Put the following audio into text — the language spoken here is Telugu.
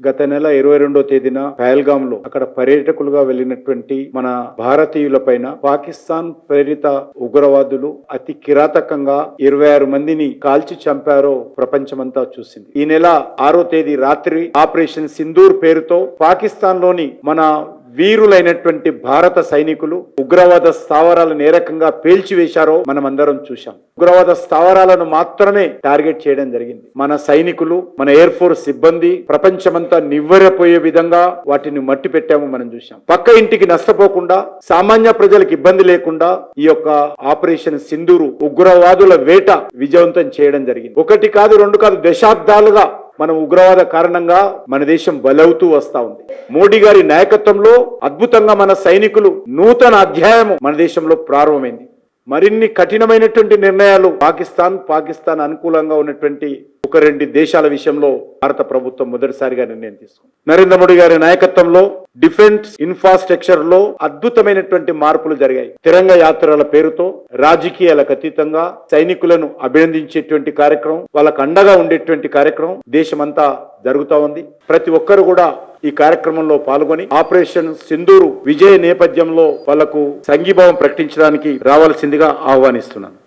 గత నెల ఇరవై రెండో తేదీన పహల్గామ్లో అక్కడ పర్యాటకులుగా వెళ్ళినటువంటి మన భారతీయులపైన పాకిస్తాన్ ప్రేరిత ఉగ్రవాదులు అతి కిరాతకంగా ఇరవై ఆరు మందిని కాల్చి చంపారో ప్రపంచమంతా చూసింది. ఈ నెల ఆరో తేదీ రాత్రి ఆపరేషన్ సింధూర్ పేరుతో పాకిస్తాన్లోని మన వీరులైనటువంటి భారత సైనికులు ఉగ్రవాద స్థావరాలను ఏ రకంగా పేల్చివేశారో మనం అందరం చూశాం. ఉగ్రవాద స్థావరాలను మాత్రమే టార్గెట్ చేయడం జరిగింది. మన సైనికులు మన ఎయిర్ ఫోర్స్ సిబ్బంది ప్రపంచమంతా నివ్వెరపోయే విధంగా వాటిని మట్టి పెట్టాము మనం చూశాం. పక్క ఇంటికి నష్టపోకుండా సామాన్య ప్రజలకు ఇబ్బంది లేకుండా ఈ యొక్క ఆపరేషన్ సింధూరు ఉగ్రవాదుల వేట విజయవంతం చేయడం జరిగింది. ఒకటి కాదు రెండు కాదు దశాబ్దాలుగా మనం ఉగ్రవాద కారణంగా మన దేశం బలవుతూ వస్తా ఉంది. మోడీ గారి నాయకత్వంలో అద్భుతంగా మన సైనికులు నూతన అధ్యాయము మన దేశంలో ప్రారంభమైంది. మరిన్ని కఠినమైనటువంటి నిర్ణయాలు పాకిస్తాన్ పాకిస్తాన్ అనుకూలంగా ఉన్నటువంటి ఒక రెండు దేశాల విషయంలో భారత ప్రభుత్వం మొదటిసారిగా నిర్ణయం తీసుకుంది. నరేంద్ర మోడీ గారి నాయకత్వంలో డిఫెన్స్ ఇన్ఫ్రాస్ట్రక్చర్లో అద్భుతమైనటువంటి మార్పులు జరిగాయి. తిరంగ యాత్రల పేరుతో రాజకీయాలకు అతీతంగా సైనికులను అభినందించేటువంటి కార్యక్రమం వాళ్ళకు అండగా ఉండేటువంటి కార్యక్రమం దేశమంతా జరుగుతూ ఉంది. ప్రతి ఒక్కరు కూడా ఈ కార్యక్రమంలో పాల్గొని ఆపరేషన్ సింధూరు విజయ నేపథ్యంలో వాళ్ళకు సంఘీభావం ప్రకటించడానికి రావాల్సిందిగా ఆహ్వానిస్తున్నాను.